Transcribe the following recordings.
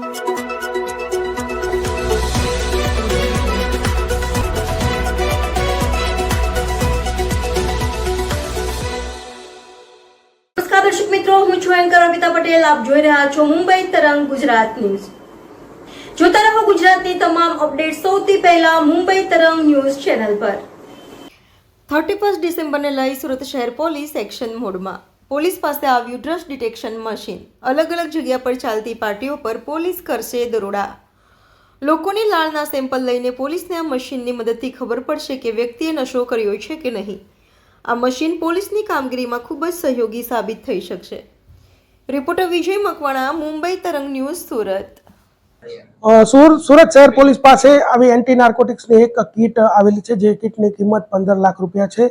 દર્શક મિત્રો, હું છું એન્કર અમિતા પટેલ. આપ જોઈ રહ્યા છો મુંબઈ તરંગ ગુજરાત ન્યૂઝ. જોતા રહો ગુજરાતની તમામ અપડેટ સૌથી પહેલા મુંબઈ તરંગ ન્યૂઝ ચેનલ પર. થર્ટી ફર્સ્ટ ડિસેમ્બરને લઈ સુરત શહેર પોલીસ એક્શન મોડમાં. પોલીસ પાસે આવ્યું ડ્રગ્સ ડિટેક્શન મશીન. અલગ અલગ જગ્યા પર ચાલતી પાર્ટીઓ પર પોલીસ કરશે દરોડા. લોકોની લાળના સેમ્પલ લઈને પોલીસને આ મશીનની મદદથી ખબર પડશે કે વ્યક્તિએ નશો કર્યો છે કે નહીં. આ મશીન પોલીસની કામગીરીમાં ખૂબ જ સહયોગી સાબિત થઈ શકશે. રિપોર્ટર વિજય મકવાણા, મુંબઈ તરંગ ન્યૂઝ, સુરત. સુર, સુરત શહેર પોલીસ પાસે આવી એન્ટી નાર્કોટિક્સની એક કીટ આવેલી છે, જે કીટની કિંમત પંદર લાખ રૂપિયા છે.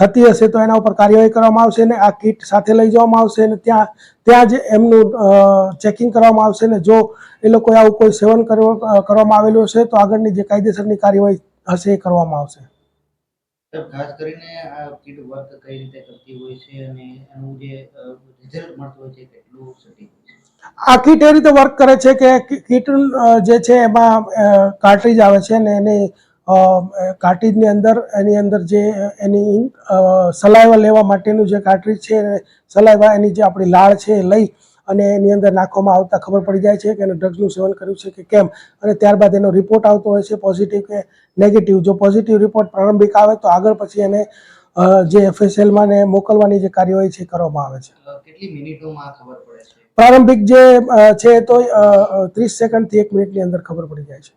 થતી હશે તો એના ઉપર કાર્યવાહી કરવામાં આવશે ને આ કીટ સાથે લઈ જવામાં આવશે ને ત્યાં ત્યાં જ એમનું ચેકિંગ કરવામાં આવશે ને જો એ લોકોએ આવું કોઈ સેવન કરવા- કરવામાં આવેલું હશે તો આગળની જે કાયદેસરની કાર્યવાહી હશે એ કરવામાં આવશે. ખાસ કરીને આ કીટ વર્ક કઈ રીતે કરતી હોય છે અને એનું જે રિઝલ્ટ મળતું હોય છે કેટલું સટીક આ કીટ એ રીતે વર્ક કરે છે કે કીટ જે છે એમાં કાર્ટ્રીજ આવે છે ને એની કાર્ટ્રીજની અંદર એની અંદર જે એની સલાઈવા લેવા માટેનું જે કાર્ટ્રીજ છે સલાઈવા એની જે આપણી લાળ છે એ લઈ અને એની અંદર નાખવામાં આવતા ખબર પડી જાય છે કે એને ડ્રગ્સનું સેવન કર્યું છે કે કેમ. અને ત્યારબાદ એનો રિપોર્ટ આવતો હોય છે પોઝિટિવ કે નેગેટિવ જો પોઝિટિવ રિપોર્ટ પ્રારંભિક આવે તો આગળ પછી એને જે એફએસએલમાં ને મોકલવાની જે કાર્યવાહી છે કરવામાં આવે છે. કેટલી મિનિટોમાં ખબર પડે છે? પ્રારંભિક જે છે તો ત્રીસ સેકન્ડથી એક મિનિટની અંદર ખબર પડી જાય છે.